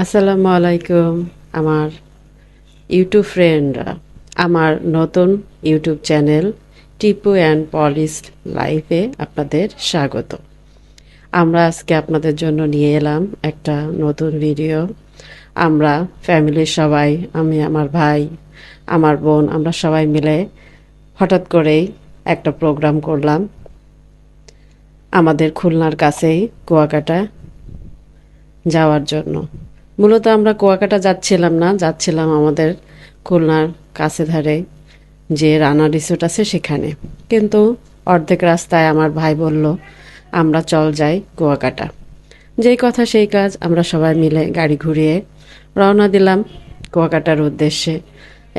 আসসালামু আলাইকুম, আমার ইউটিউব ফ্রেন্ডরা আমার নতুন YouTube channel Tipu and Polish লাইফে আপনাদের স্বাগত। আমরা আজকে আপনাদের জন্য নিয়ে এলাম একটা নতুন ভিডিও আমরা ফ্যামিলির সবাই, আমি, আমার ভাই, আমার বোন, আমরা সবাই মিলে হঠাৎ করেই একটা প্রোগ্রাম করলাম। আমাদের খুলনার কাছেই কুয়াকাটা যাওয়ার জন্য। মূলত আমরা কুয়াকাটা যাচ্ছিলাম না, যাচ্ছিলাম আমাদের খুলনার কাছে ধারে যে রানা রিসোর্ট আছে সেখানে। কিন্তু অর্ধেক রাস্তায় আমার ভাই বলল, আমরা চল যাই কুয়াকাটা। যেই কথা সেই কাজ আমরা সবাই মিলে গাড়ি ঘুরিয়ে রওনা দিলাম কুয়াকাটার উদ্দেশ্যে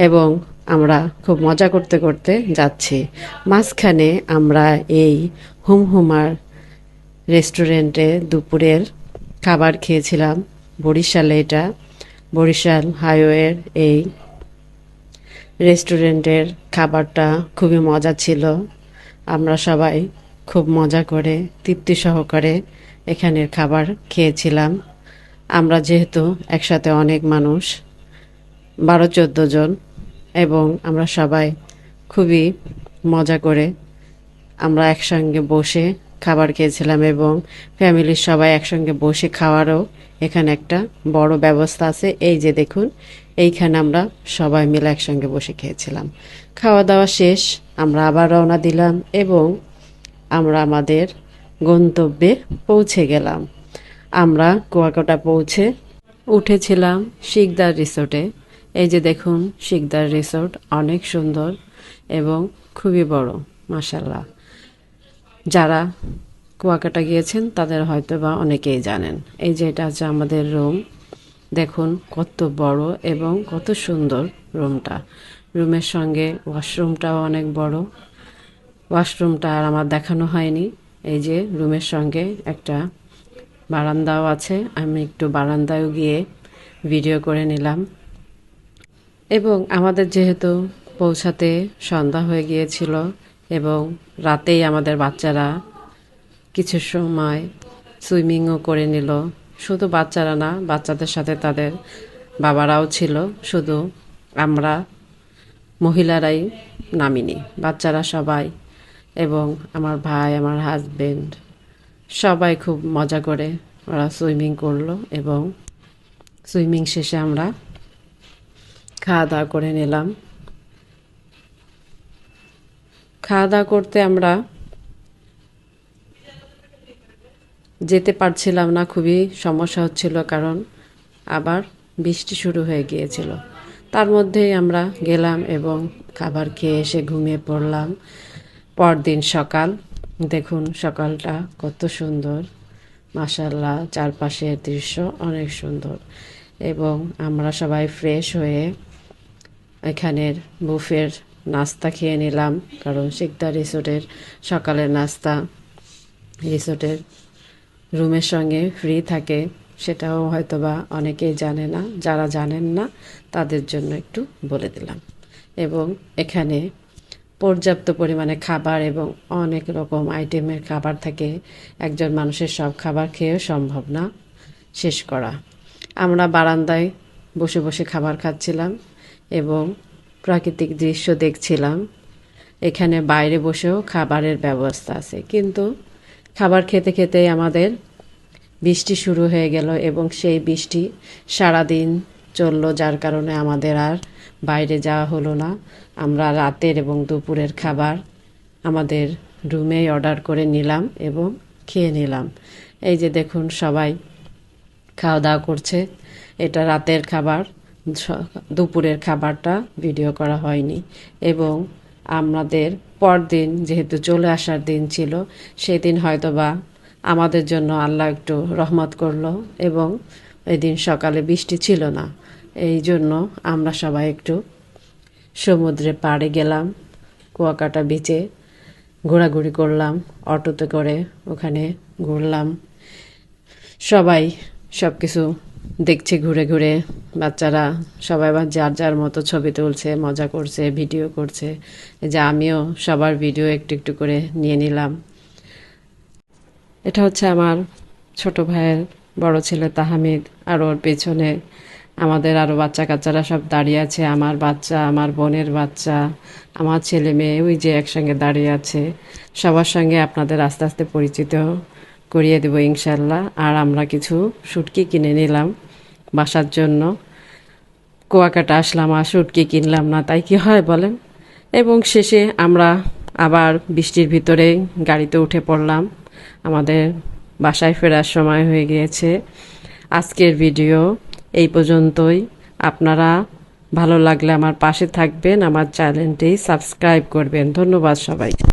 এবং আমরা খুব মজা করতে করতে যাচ্ছি। মাঝখানে আমরা এই হুমহুমার রেস্টুরেন্টে দুপুরের খাবার খেয়েছিলাম। বরিশালে এটা, বরিশাল হাইওয়ের এই রেস্টুরেন্টের খাবারটা খুবই মজা ছিল। আমরা সবাই খুব মজা করে, তৃপ্তি সহকারে এখানের খাবার খেয়েছিলাম। আমরা যেহেতু একসাথে অনেক মানুষ, বারো চোদ্দ জন, এবং আমরা সবাই খুবই মজা করে আমরা একসঙ্গে বসে খাবার খেয়েছিলাম এবং ফ্যামিলির সবাই একসঙ্গে বসে খাওয়ারও এখানে একটা বড় ব্যবস্থা আছে। এই যে দেখুন, এইখানে আমরা সবাই মিলে একসঙ্গে বসে খেয়েছিলাম। খাওয়া দাওয়া শেষ, আমরা আবার রওনা দিলাম এবং আমরা আমাদের গন্তব্যে পৌঁছে গেলাম। আমরা কুয়াকাটা পৌঁছে উঠেছিলাম শিকদার রিসোর্টে। এই যে দেখুন, শিকদার রিসোর্ট অনেক সুন্দর এবং খুবই বড় মাসাল্লাহ যারা কুয়াকাটা গিয়েছেন, তাদের হয়তো বা অনেকেই জানেন। এই যে এটা হচ্ছে আমাদের রুম। দেখুন কত বড় এবং কত সুন্দর রুমটা। রুমের সঙ্গে ওয়াশরুমটাও অনেক বড়। ওয়াশরুমটা আর আমার দেখানো হয়নি। এই যে রুমের সঙ্গে একটা বারান্দাও আছে। আমি একটু বারান্দায়ও গিয়ে ভিডিও করে নিলাম। এবং আমাদের যেহেতু পৌঁছাতে সন্ধ্যা হয়ে গিয়েছিল এবং রাতেই আমাদের বাচ্চারা কিছু সময় সুইমিংও করে নিল। শুধু বাচ্চারা না, বাচ্চাদের সাথে তাদের বাবারাও ছিল। শুধু আমরা, মহিলারাই নামিনি, বাচ্চারা সবাই এবং আমার ভাই, আমার হাজবেন্ড সবাই খুব মজা করে ওরা সুইমিং করল এবং সুইমিং শেষে আমরা খাওয়া দাওয়া করে নিলাম। খাওয়া দাওয়া করতে আমরা যেতে পারছিলাম না, খুবই সমস্যা হচ্ছিল কারণ আবার বৃষ্টি শুরু হয়ে গিয়েছিল। তার মধ্যেই আমরা গেলাম এবং খাবার খেয়ে এসে ঘুমিয়ে পড়লাম। পরদিন সকাল, দেখুন সকালটা কত সুন্দর। মাসাল্লাহ চারপাশের দৃশ্য অনেক সুন্দর এবং আমরা সবাই ফ্রেশ হয়ে এখানের বুফের নাস্তা খেয়ে নিলাম, কারণ শিকদা রিসোর্টের সকালের নাস্তা। রিসোর্টের রুমের সঙ্গে ফ্রি থাকে, সেটাও হয়তোবা অনেকেই জানে না, যারা জানেন না, তাদের জন্য একটু বলে দিলাম। এবং এখানে পর্যাপ্ত পরিমাণে খাবার এবং অনেক রকম আইটেমের খাবার থাকে, একজন মানুষের সব খাবার খেয়েও সম্ভব না শেষ করা। আমরা বারান্দায় বসে বসে খাবার খাচ্ছিলাম এবং প্রাকৃতিক দৃশ্য দেখছিলাম। এখানে বাইরে বসেও খাবারের ব্যবস্থা আছে। কিন্তু খাবার খেতে খেতে আমাদের বৃষ্টি শুরু হয়ে গেল এবং সেই বৃষ্টি সারাদিন চলল, যার কারণে আমাদের আর বাইরে যাওয়া হলো না। আমরা রাতের এবং দুপুরের খাবার আমাদের রুমেই অর্ডার করে নিলাম এবং খেয়ে নিলাম। এই যে দেখুন, সবাই খাওয়া দাওয়া করছে। এটা রাতের খাবার। দুপুরের খাবারটা ভিডিও করা হয়নি এবং আমাদের পরদিন যেহেতু চলে আসার দিন ছিল, সেদিন হয়তোবা আমাদের জন্য আল্লাহ একটু রহমত করল এবং ওই দিন সকালে বৃষ্টি ছিল না। এই জন্য আমরা সবাই একটু সমুদ্রে পাড়ে গেলাম, কুয়াকাটা বিচে ঘোরাঘুরি করলাম, অটোতে করে ওখানে ঘুরলাম। সবাই সব কিছু দেখছে, ঘুরে ঘুরে বাচ্চারা সবাই আবার যার যার মতো ছবি তুলছে, মজা করছে, ভিডিও করছে। যে আমিও সবার ভিডিও একটু একটু করে নিয়ে নিলাম। এটা হচ্ছে আমার ছোট ভাইয়ের বড় ছেলে তাহামিদ আর ওর পেছনে আমাদের আরও বাচ্চা কাচ্চারা সব দাঁড়িয়ে আছে। আমার বাচ্চা, আমার বোনের বাচ্চা, আমার ছেলে মেয়ে, ওই যে একসঙ্গে দাঁড়িয়ে আছে। সবার সঙ্গে আপনাদের আস্তে আস্তে পরিচিত করিয়ে দেবো ইনশাল্লাহ। আর আমরা কিছু শুটকি কিনে নিলাম। বাসার জন্য। কুয়াকাটা আসলাম আর শুটকি কিনলাম না তাই কি হয় বলেন? এবং শেষে আমরা আবার বৃষ্টির ভিতরে গাড়িতে উঠে পড়লাম। আমাদের বাসায় ফেরার সময় হয়ে গিয়েছে। আজকের ভিডিও এই পর্যন্তই। আপনারা ভালো লাগলে আমার পাশে থাকবেন, আমার চ্যানেলটি সাবস্ক্রাইব করবেন। ধন্যবাদ সবাই